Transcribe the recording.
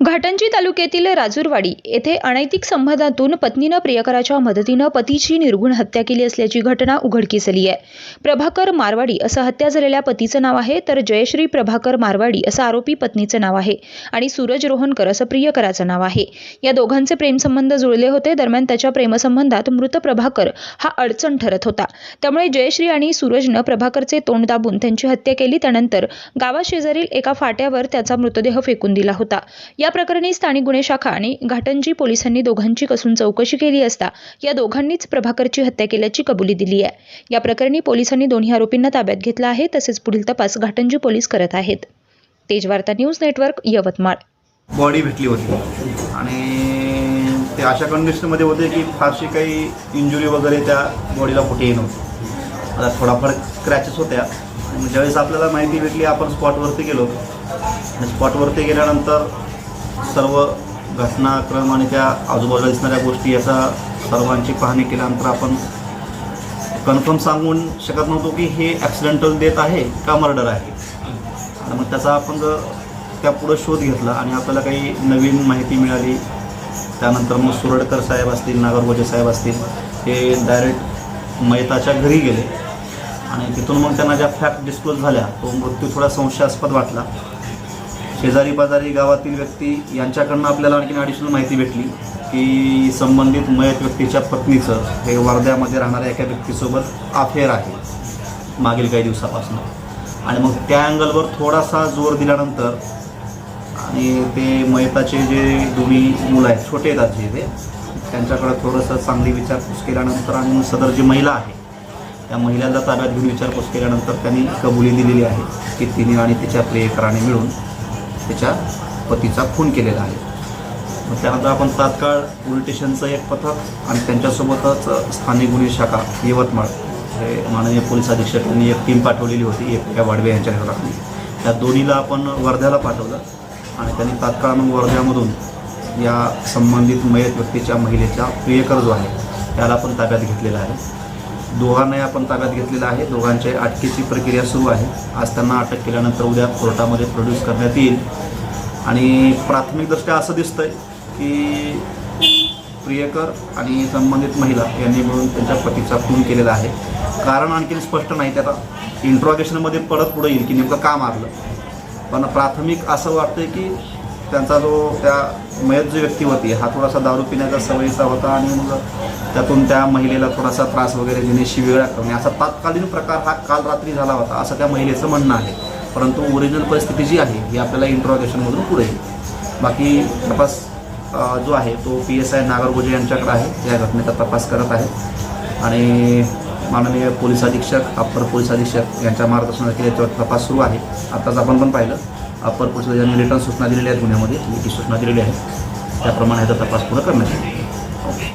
घाटंजी तालुक्यातील राजूरवाडी येथे अनैतिक संबंधातून पत्नीनं प्रियकराच्या मदतीनं पतीची निर्गुण हत्या केली असल्याची घटना उघडकीस आली आहे. प्रभाकर मारवाडी असं हत्या झालेल्या पतीचं नाव आहे तर जयश्री प्रभाकर मारवाडी असं आरोपी पत्नीचं नाव आहे आणि सूरज रोहनकर असं प्रियकराचं नाव आहे. या दोघांचे प्रेमसंबंध जुळले होते दरम्यान त्याच्या प्रेमसंबंधात मृत प्रभाकर हा अडचण ठरत होता. त्यामुळे जयश्री आणि सूरजनं प्रभाकरचे तोंड दाबून त्यांची हत्या केली त्यानंतर गावाशेजारील एका फाट्यावर त्याचा मृतदेह फेकून दिला होता. या प्रकरणी स्थानिक गुन्हे शाखा आणि घाटंजी पोलिसांनी दोघांची कसून चौकशी केली असता या दोघांनीच प्रभाकरची हत्या केल्याची कबुली दिली आहे. या प्रकरणी पोलिसांनी दोन्ही आरोपींना ताब्यात घेतलं आहे तसेच पुढील तपास घाटंजी पोलीस करत आहेत. Tejvarta news network Yavatmal. Body भेटली होती. आणि ते अशा कंडिशनमध्ये होते की फारशी काही इंजुरी वगैरे त्या बॉडीला कुठेही नव्हती. आता थोडाफार क्रॅचेस होत्या. ज्यावेळेस आपल्याला माहिती भेटली आपण स्पॉटवरती गेलो. स्पॉटवरती गेल्यानंतर सर्व घटनाक्रम आणि त्या आजूबाजूला दिसणाऱ्या गोष्टी याचा सर्वांची पाहणी केल्यानंतर आपण कन्फर्म सांगून शकत नव्हतो की हे ॲक्सिडेंटल डेथ आहे का मर्डर आहे. आणि मग त्याचा आपण जर त्या पुढं शोध घेतला आणि आपल्याला काही नवीन माहिती मिळाली त्यानंतर मग सुरडकर साहेब असतील नागरगोजे साहेब असतील हे डायरेक्ट मयताच्या घरी गेले. आणि तिथून मग त्यांना ज्या फॅक्ट डिस्क्लोज झाल्या तो मृत्यू थोडा संशयास्पद वाटला. शेजारी पाजारी गावातील व्यक्ती यांच्याकडनं आपल्याला आणखीन ॲडिशनल माहिती भेटली की संबंधित मयत व्यक्तीच्या पत्नीचं हे वर्ध्यामध्ये राहणाऱ्या एका व्यक्तीसोबत अफेअर आहे मागील काही दिवसापासून. आणि मग त्या अँगलवर थोडासा जोर दिल्यानंतर आणि ते मयताचे जे दोन्ही मुलं आहेत छोटे आहेत जे ते त्यांच्याकडे थोडंसं चांगली विचारपूस केल्यानंतर आणि सदर जी महिला आहे त्या महिलांना ताब्यात घेऊन विचारपूस केल्यानंतर त्यांनी कबुली दिलेली आहे की तिने आणि तिच्या प्रियकराने मिळून तिच्या पतीचा खून केलेला आहे. मग त्यानंतर आपण तात्काळ पोलीस स्टेशनचं एक पथक आणि त्यांच्यासोबतच स्थानिक गुन्हे शाखा यवतमाळ हे माननीय पोलीस अधीक्षक यांनी एक टीम पाठवलेली होती एक या वाडवे यांच्या घराखाली त्या दोन्हीला आपण वर्ध्याला पाठवलं आणि त्यांनी तात्काळ मग वर्ध्यामधून या संबंधित मयत व्यक्तीच्या महिलेचा प्रियकर जो आहे त्याला आपण ताब्यात घेतलेला आहे. दोघांनाही आपण ताब्यात घेतलेलं आहे. दोघांच्या अटकेची प्रक्रिया सुरू आहे. आज त्यांना अटक केल्यानंतर उद्या कोर्टामध्ये प्रोड्यूस करण्यात येईल. आणि प्राथमिकदृष्ट्या असं दिसतंय की प्रियकर आणि संबंधित महिला यांनी मिळून त्यांच्या पतीचा खून केलेला आहे. कारण आणखीन स्पष्ट नाही त्याला इंट्रॉगेशनमध्ये परत पुढे येईल की नेमकं का मारलं. पण प्राथमिक असं वाटतंय की त्यांचा जो त्या मयत जी व्यक्ती होती हा थोडासा दारू पिण्याचा सवयीचा होता आणि मग त्यातून त्या महिलेला थोडासा त्रास वगैरे देणे शिवेळा करणे असा तात्कालीन प्रकार हा काल रात्री झाला होता असं त्या महिलेचं म्हणणं आहे. परंतु ओरिजिनल परिस्थिती जी आहे ही आपल्याला इंट्रॉगेशनमधून पुढे येईल. बाकी तपास जो आहे तो पी एस आय नागरगोजे यांच्याकडे आहे. या घटनेचा तपास करत आहे. आणि माननीय पोलीस अधीक्षक अप्पर पोलीस अधीक्षक यांच्या मार्गदर्शनाखाली याच्यावर तपास सुरू आहे. आताच आपण पण पाहिलं अप्पर पोलीस यांनी रिटर्न सूचना दिलेल्या आहेत गुन्ह्यामध्ये लिखित सूचना दिलेली आहे. त्याप्रमाणे ह्याचा तपास पूर्ण करण्यात येईल.